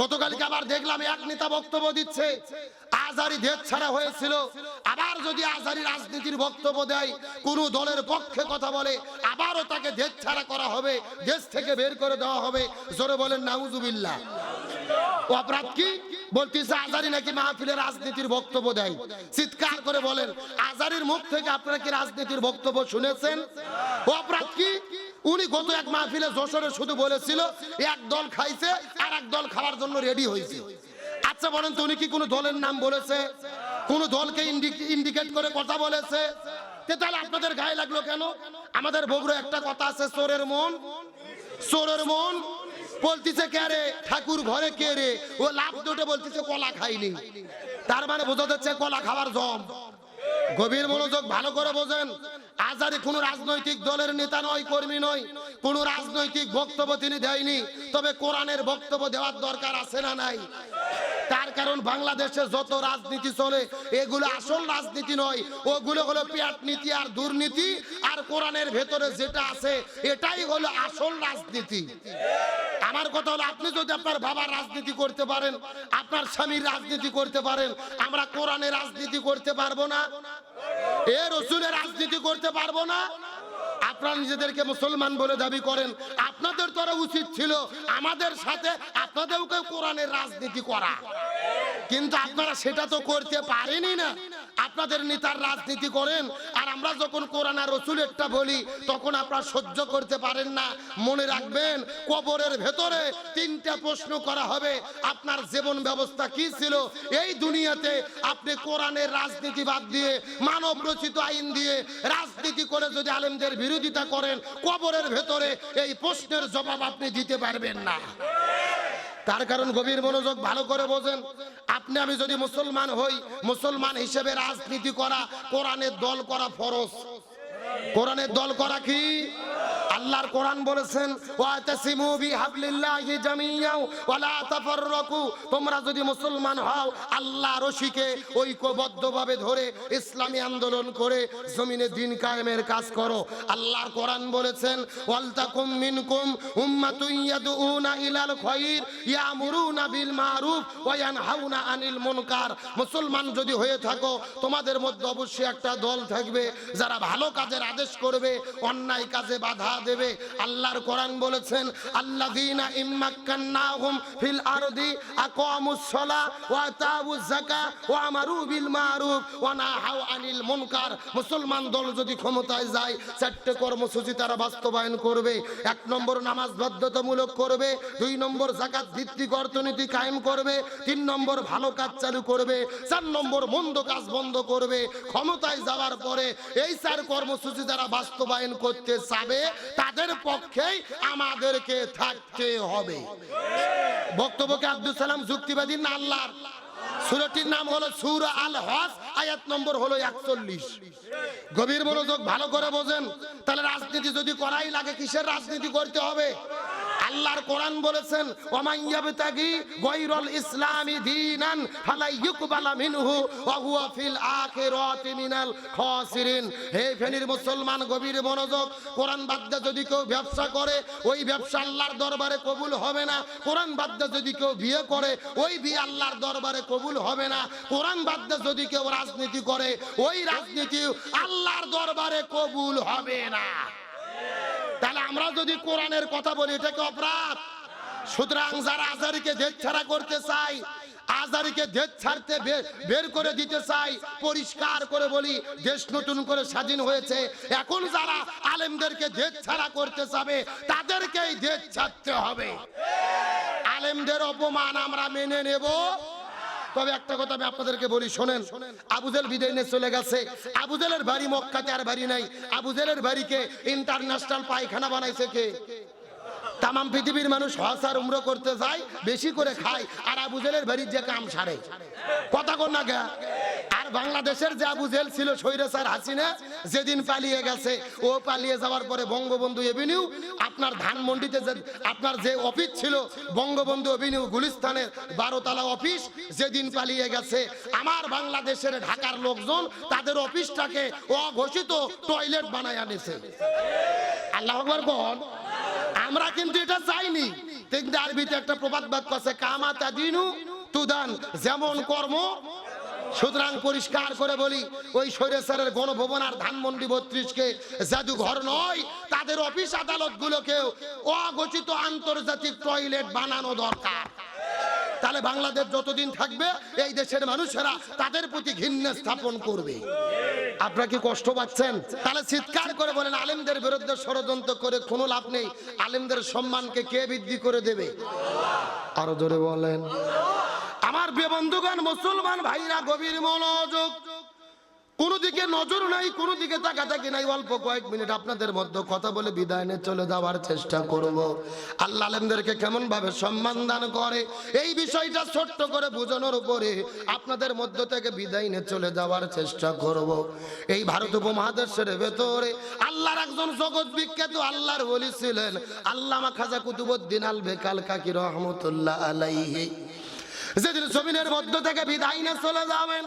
গতকালকে আবার দেখলাম এক নেতা বক্তব্য দিচ্ছে, আজারি দেশ ছাড়া হয়েছিল। আবার যদি আজারি রাজনীতির বক্তব্য দেয়, কোন দলের পক্ষে কথা বলে, আবারও তাকে দেশ ছাড়া করা হবে, দেশ থেকে বের করে দেওয়া হবে। জোরে বলেন, নাউজুবিল্লাহ। ও অপরাধ কি? বলতেছে আজারি নাকি মাহফিলে রাজনীতির বক্তব্য দেয়। চিৎকার করে বলেন, আজারির মুখ থেকে আপনারা কি রাজনীতির বক্তব্য শুনেছেন? অপরাধ কি? উনি গত এক মাহফিলে যশোরে শুধু বলেছিল, এক দল খাইছে আর এক দল খাওয়ার জন্য রেডি হয়েছে। আচ্ছা বলেন তো উনি কি কোনো দলের নাম বলেছে? কোন দলকে ইন্ডিকেট করে কথা বলেছে? তাহলে আপনাদের গায়ে লাগল কেন? আমাদের বগুড়া একটা কথা আছে, চোরের মন। চোরের মন বলতেছে, কে রে? ঠাকুর ঘরে কে রে? ও লাভ দুটো বলতিছে, কলা খাইনি। তার মানে বোঝা যাচ্ছে কলা খাওয়ার জম। গভীর মনোযোগ ভালো করে বোঝেন। আজারি কোন রাজনৈতিক দলের নেতা নয়, কর্মী নয়। কোন রাজনৈতিক বক্তব্য তিনি দেয়নি। তবে কোরআনের বক্তব্য দেওয়ার দরকার আছে না নাই? তার কারণ বাংলাদেশে যত রাজনীতি চলে, এগুলো আসল রাজনীতি নয়। ওগুলো হলো পেট নীতি আর দুর্নীতি, আর কোরআনের ভেতরে যেটা আছে, এটাই হলো আসল রাজনীতি। আমার কথা হলো, আপনি যদি আপনার বাবার রাজনীতি করতে পারেন, আপনার স্বামীর রাজনীতি করতে পারেন, আমরা কোরআনের রাজনীতি করতে পারব না, এ রসুলের রাজনীতি করতে পারব না। আপনারা নিজেদেরকে মুসলমান বলে দাবি করেন, আপনাদের তো আরও উচিত ছিল আমাদের সাথে আপনাদেরকে কোরআনের রাজনীতি করা। কিন্তু আপনারা সেটা তো করতে পারেনি না। আপনাদের নেতার রাজনীতি করেন আমরা যখন কোরআন আর রসুলেরটা বলি, তখন আপনারা সহ্য করতে পারেন না। মনে রাখবেন, কবরের ভেতরে তিনটা প্রশ্ন করা হবে, আপনার জীবন ব্যবস্থা কি ছিল? এই দুনিয়াতে আপনি কোরআনের রাজনীতি বাদ দিয়ে মানব রচিত আইন দিয়ে, রাজনীতি করে যদি আলেমদের বিরোধিতা করেন, কবরের ভেতরে এই প্রশ্নের জবাব আপনি দিতে পারবেন না। তার কারণ গভীর মনোযোগ ভালো করে বোঝেন। আপনি, আমি যদি মুসলমান হই, মুসলমান হিসেবে রাজনীতি করা, কোরআনের দল করা ফরজ। কোরআনের দল করা কি? আল্লাহর কোরআন বলেছেন, ওয়াতাসিমু বিহাবলিল্লাহি জামিয়াও ওয়ালা তাফাররাকু। তোমরা যদি মুসলমান হও, আল্লাহ রশিকে ঐক্যবদ্ধভাবে ধরে ইসলামী আন্দোলন করে জমিনে দিন কায়েমের কাজ করো। আল্লাহর কোরআন বলেছেন ওয়ালতাকুম মিনকুম উম্মাতুন ইয়াদউনা ইলাল খায়র ইয়ামুরুনা বিল মারুফ ওয়া ইয়ানহাউনা আনিল মুনকার। মুসলমান যদি হয়ে থাকো, তোমাদের মধ্যে অবশ্যই একটা দল থাকবে যারা ভালো কাজের আদেশ করবে, অন্যায় কাজে বাধা দেবে। আল্লাহর কোরআন বলেছেন ইম্মাক্কান্নাহুম ফিল আরদি ওয়া ওয়া আমারু বিল মারুফ ওয়া নাহাউ আনিল মুনকার। মুসলমান দল যদি ক্ষমতায় যায় কর্মসূচি তারা বাস্তবায়ন করবে। এক নম্বর নামাজ বাধ্যতামূলক করবে, দুই নম্বর জাকাত ভিত্তিক অর্থনীতি কায়েম করবে, তিন নম্বর ভালো কাজ চালু করবে, চার নম্বর মন্দ কাজ বন্ধ করবে। ক্ষমতায় যাওয়ার পরে এই চার কর্মসূচি যারা বাস্তবায়ন করতে চাবে তাদের পক্ষেই আমাদেরকে থাকতে হবে। বক্তব্যকে আব্দুল সালাম যুক্তিবাদী না সুরটির নাম হলো সুর আল হজ আয়াত নম্বর হলো একচল্লিশ। গভীর মনোযোগ ভালো করে বোঝেন। তাহলে রাজনীতি যদি করাই লাগে, কিসের রাজনীতি করতে হবে? আল্লাহর কোরআন বলেছেন ওমাইয়াবতাগি গায়রুল ইসলামি দীনান ফালা ইউকবালা মিনহু ওয়া হুয়া ফিল আখিরাতি মিনাল খাসিরিন। হে ফেনীর মুসলমান, গভীর মনোযোগ। কোরআন বাদ যদি কেউ ব্যবসা করে, ওই ব্যবসা আল্লাহর দরবারে কবুল হবে না। কোরআন বাদ যদি কেউ বিয়ে করে, ওই বিয়ে আল্লাহর দরবারে কবুল হবে না। কোরআন বাদ যদি কেউ রাজনীতি করে, ওই রাজনীতি আল্লাহর দরবারে কবুল হবে না। আমরা যদি কোরআনের কথা বলি, এটা কি অপরাধ? সুতরাং যারা আজারিকে দেশ ছাড়া করতে চাই আজারিকে দেশ ছাড়তে বের করে দিতে চাই পরিষ্কার করে বলি, দেশ নতুন করে স্বাধীন হয়েছে। এখন যারা আলেমদেরকে দেশ ছাড়া করতে চাবে, তাদেরকেই দেশ ছাড়তে হবে। আলেমদের অপমান আমরা মেনে নেব। তবে একটা কথা আমি আপনাদেরকে বলি, শোনেন, আবুজেল বিদায় নিয়ে চলে গেছে। আবুজেলের বাড়ি মক্কাতে আর বাড়ি নাই। আবুজেলের বাড়িকে ইন্টারন্যাশনাল পায়খানা বানাইছে কে? তামাম পৃথিবীর মানুষ হজ আর উমরো করতে যায়, বেশি করে খায়, আর আবুজেলের বাড়ি বাড়ির যে কাম সারে। কথা কর না গা আর বাংলাদেশের যে আবু জেল ছিল স্বৈরাচার হাসিনা, যেদিন পালিয়ে গেছে, ও পালিয়ে যাওয়ার পরে বঙ্গবন্ধু এভিনিউ আপনার ধানমন্ডিতে যে আপনার যে অফিস ছিল, বঙ্গবন্ধু এভিনিউ গুলিস্তানের বারোতলা অফিস, যেদিন পালিয়ে গেছে, আমার বাংলাদেশের ঢাকার লোকজন তাদের অফিসটাকে অঘোষিত টয়লেট বানায় আনেছে। আল্লাহ বল। আমরা কিন্তু এটা চাইনি। কিন্তু আরবিতে একটা প্রবাদ বাক্য আছে, কামাতা দিনু তুদান, যেমন কর্ম সুতরাং পরিষ্কার করে বলি, ওই স্বৈরাচারের গণভবন আর ধানমন্ডি বত্রিশকে জাদুঘর নয়, তাদের অফিস আদালত গুলোকেও অগঠিত আন্তর্জাতিক টয়লেট বানানো দরকার। তাহলে বাংলাদেশ যতদিন থাকবে, এই দেশের মানুষেরা তাদের প্রতি ঘৃণা স্থাপন করবে। আপনারা কি কষ্ট পাচ্ছেন? তাহলে চিৎকার করে বলেন, আলেমদের বিরুদ্ধে ষড়যন্ত্র করে কোনো লাভ নেই। আলেমদের সম্মানকে কে বৃদ্ধি করে দেবে? আরও জোরে বলেন। আমার প্রিয় বন্ধুগণ, মুসলমান ভাইরা, গভীর মনোযোগ। কোন দিকে নজর নাই, কোন দিকে তাকাতাকি নাই। অল্প কয়েক মিনিট আপনাদের মধ্যে কথা বলে বিদায় নিয়ে চলে যাওয়ার চেষ্টা করব। আল্লাহ আলেমদেরকে কেমন ভাবে সম্মান দান করে, এই বিষয়টা ছোট্ট করে বোঝানোর উপরে আপনাদের মধ্য থেকে বিদায় নিয়ে চলে যাওয়ার চেষ্টা করব। এই ভারত উপমহাদেশের ভেতরে আল্লাহর একজন জগৎ বিখ্যাত আল্লাহর বলি ছিলেন আল্লামা খাজা কুতুবুদ্দিন আল বেকাল কাকি রহমতুল্লাহ আলাইহি। যেদিন জমিনের মধ্য থেকে বিদায় চলে যাবেন,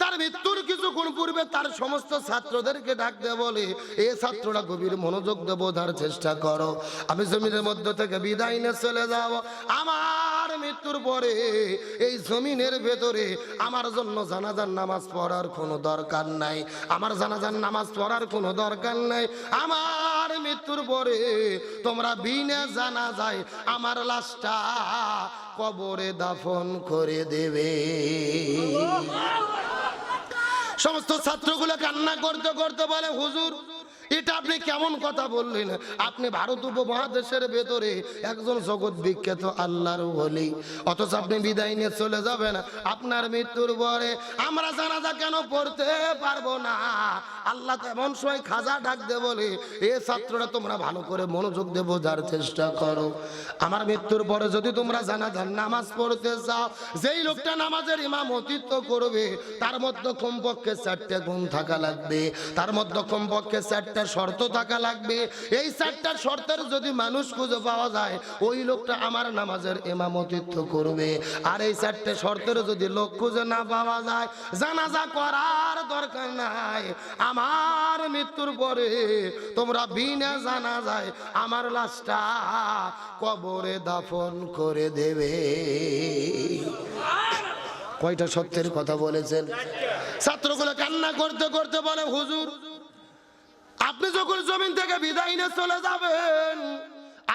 তার মৃত্যুর কিছুক্ষণ পূর্বে তার সমস্ত ছাত্রদেরকে ডাকতে বলে, এ ছাত্ররা গভীর মনোযোগ দিয়ে বোঝার চেষ্টা করো। আমি জমিনের মধ্য থেকে বিদায় নিয়ে চলে যাব। আমার মৃত্যুর পরে এই জমিনের ভেতরে আমার জন্য জানাজার নামাজ পড়ার কোনো দরকার নাই। আমার জানাজার নামাজ পড়ার কোনো দরকার নাই। আমার মৃত্যুর পরে তোমরা বিনে জানা যায় আমার লাশটা কবরে দাফন করে দেবে। সমস্ত ছাত্রগুলো কান্না করতে করতে বলে হুজুর এটা আপনি কেমন কথা বললেন? আপনি ভারত উপমহাদেশের ভেতরে একজন জগৎ বিখ্যাত আল্লাহর বলি অথচ আপনি বিদায় নিয়ে চলে যাবেন আপনার মৃত্যুর পরে। আমরা জানাজা কেন পড়তে পারব না? আল্লাহ এমন সময় খাজা ডাক দে বলে, এ ছাত্ররা, তোমরা ভালো করে মনোযোগ দিয়ে বোঝার চেষ্টা করো। আমার মৃত্যুর পরে যদি তোমরা জানাজার নামাজ পড়তে চাও, যেই লোকটা নামাজের ইমাম ইমামতিত্ব করবে, তার মধ্যে কমপক্ষে চারটে গুণ থাকা লাগবে। তার মধ্যে কমপক্ষে চারটা শর্ত থাকা লাগবে। এই চারটা শর্তের যদি মানুষ খুঁজে পাওয়া যায়, ওই লোকটা আমার নামাজের ইমামতিত্ব করবে। আর এই চারটে শর্তের যদি লোক খুঁজে না পাওয়া যায়, জানাজা করার দরকার নাই। আমার মৃত্যুর পরে তোমরা বিনা জানা যায় আমার লাশটা কবরে দাফন করে দেবে। কয়টা সত্যের কথা বলেছেন? ছাত্রগুলো কান্না করতে করতে বলে, হুজুর আপনি যখন জমিন থেকে বিদায় নিয়ে চলে যাবেন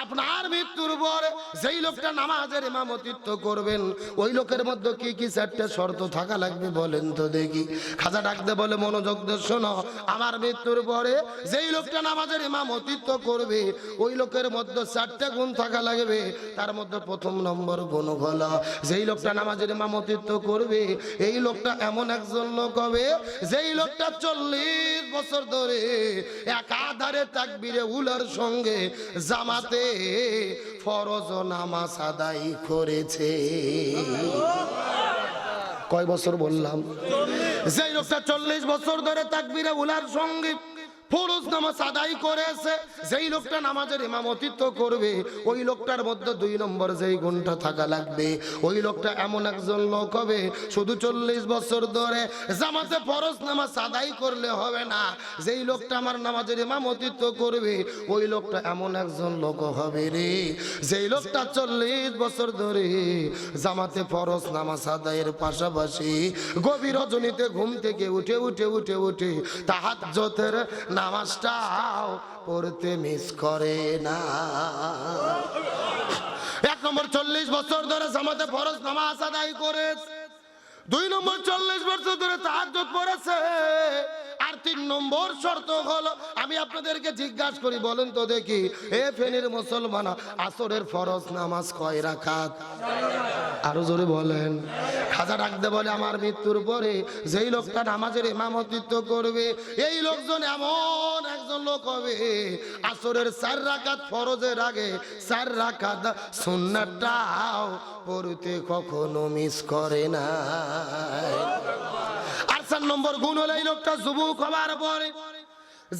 আপনার মৃত্যুর পর যেই লোকটা নামাজের ইমামতিত্ব করবেন, ওই লোকের মধ্যে কি কি চারটে শর্ত থাকা লাগবে বলেন তো দেখি। খাজা ডাকতে বলে, মনোযোগ শোনো, আমার মৃত্যুর পরে যেই লোকটা নামাজের ইমামতিত্ব করবে, ওই লোকের মধ্যে চারটে গুণ থাকা লাগবে। তার মধ্যে প্রথম নম্বর গুণ হলো, যেই লোকটা নামাজের ইমামতিত্ব করবে, এই লোকটা এমন একজন লোক হবে, যেই লোকটা চল্লিশ বছর ধরে একাধারে তাকবিরে উলার সঙ্গে জামাতে ফরজ নামাজ আদায় করেছে। কয় বছর বললাম? যেই লোকটা চল্লিশ বছর ধরে তাকবিরে উলার সঙ্গে ফরজ নামাজ আদায় করেছে, যেই লোকটা নামাজের ইমামতিত্ব করবে, ওই লোকটার মধ্যে দুই নম্বর যেই গুণটা থাকা লাগবে। ওই লোকটা এমন একজন লোক হবে, শুধু চল্লিশ বছর ধরে জামাতে ফরজ নামাজ আদায় করলে হবে না। যেই লোকটা আমার নামাজের ইমামতিত্ব করবে, ওই লোকটা এমন একজন লোক হবে রে। যেই লোকটা চল্লিশ বছর ধরে জামাতে ফরজ নামাজ আদায়ের পাশাপাশি গভীর রজনীতে ঘুম থেকে উঠে উঠে উঠে উঠে তাহাত জোতের নামাজটাও পড়তে মিস করে না। এক নম্বর চল্লিশ বছর ধরে জামাতে ফরজ নামাজ আদায় করে দুই নম্বর চল্লিশ বছর ধরে তাহাজ্জুদ পড়েছে। আর তিন নম্বর শর্ত হলো, আমি আপনাদেরকে জিজ্ঞাসা করি, বলেন তো দেখি, এ ফেনীর মুসলমান আসরের ফরজ নামাজ কয় রাখাত আরও জোরে বলেন। খাজা ডাকতে বলে, আমার মৃত্যুর পরে যেই লোকটা নামাজের ইমামতিত্ব করবে, এই লোকজন এমন একজন লোক হবে, আসরের চার রাকাত ফরজের আগে, চার রাকাত সুন্নাটাও পড়তে কখনো মিস করে না আর চার নম্বর গুণ হলো, এই লোকটা যুবক হবার পরে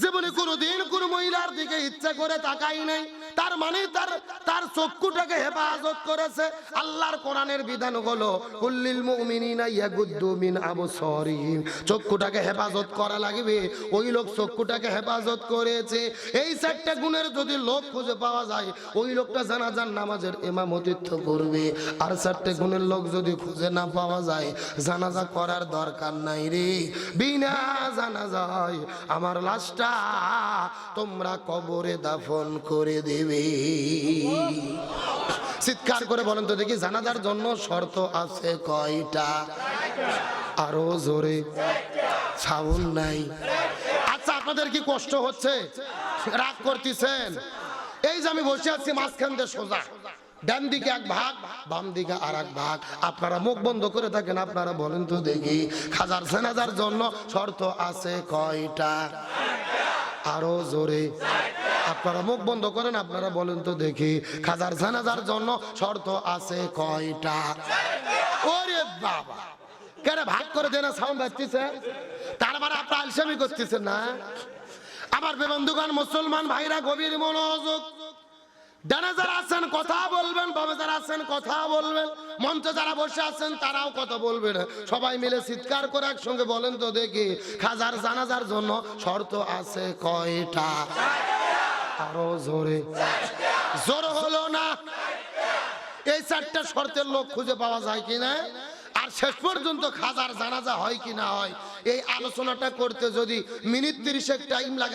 জীবনে কোনোদিন কোনো মহিলার দিকে ইচ্ছা করে তাকাই নাই। তার মানে তার তার চক্ষুটাকে হেফাজত করেছে আল্লাহর কোরআনের বিধান হলো কুল্লিল মুমিনিনা ইয়াগুদ্দু মিন আবসারিহিম। চক্ষুটাকে হেফাজত করা লাগবে, ওই লোক চক্ষুটাকে হেফাজত করেছে। এই চারটা গুণের যদি লোক খুঁজে পাওয়া যায়, ওই লোকটা জানাজার নামাজের ইমামতিত্ব করবে। আর চারটে গুণের লোক যদি খুঁজে না পাওয়া যায়, জানাজা করার দরকার নাই রে। বিনা জানাজায় আমার লাশটা তোমরা কবরে দাফন করে দেবে। চিৎকার করে বলেন তো দেখি, জানাজার জন্য শর্ত আছে কয়টা? আরও জোরে ছাউল নাই। আচ্ছা আপনাদের কি কষ্ট হচ্ছে? রাগ করতেছেন? এই যে আমি বসে আছি, মাঝখান দিয়ে সোজা। ডান দিকে এক ভাগ, বাম দিকে আর এক ভাগ। আপনারা মুখ বন্ধ করে থাকেন, আপনারা বলেন তো দেখি, খাজার সেনাজার জন্য শর্ত আছে কয়টা? আরও জোরে। আপনারা মুখ বন্ধ করেন, আপনারা বলেন তো দেখি, খাজার জানাজার জন্য শর্ত আছে কয়টা? ওরে বাবা! কেন ভাগ করে দেনা, সাউন্ড আসতেছে তার মানে আপনার আলসামি করতেছেন না? আমার বেবন্ধুগণ, মুসলমান ভাইরা গভীর মনোযোগ ডানে যারা আছেন কথা বলবেন, বামে যারা আছেন কথা বলবেন। মঞ্চে যারা বসে আছেন, তারাও কথা বলবেন। সবাই মিলে চিৎকার করে একসঙ্গে বলেন তো দেখি, খাজার জানাজার জন্য শর্ত আছে কয়টা? আরও জোরে। জোর হলো না? এই চারটা শর্তের লোক খুঁজে পাওয়া যায় কিনা আর শেষ পর্যন্ত খাজার জানাজা হয় কি না হয়, এই আলোচনাটা করতে যদি মিনিট তিরিশেক টাইম লাগে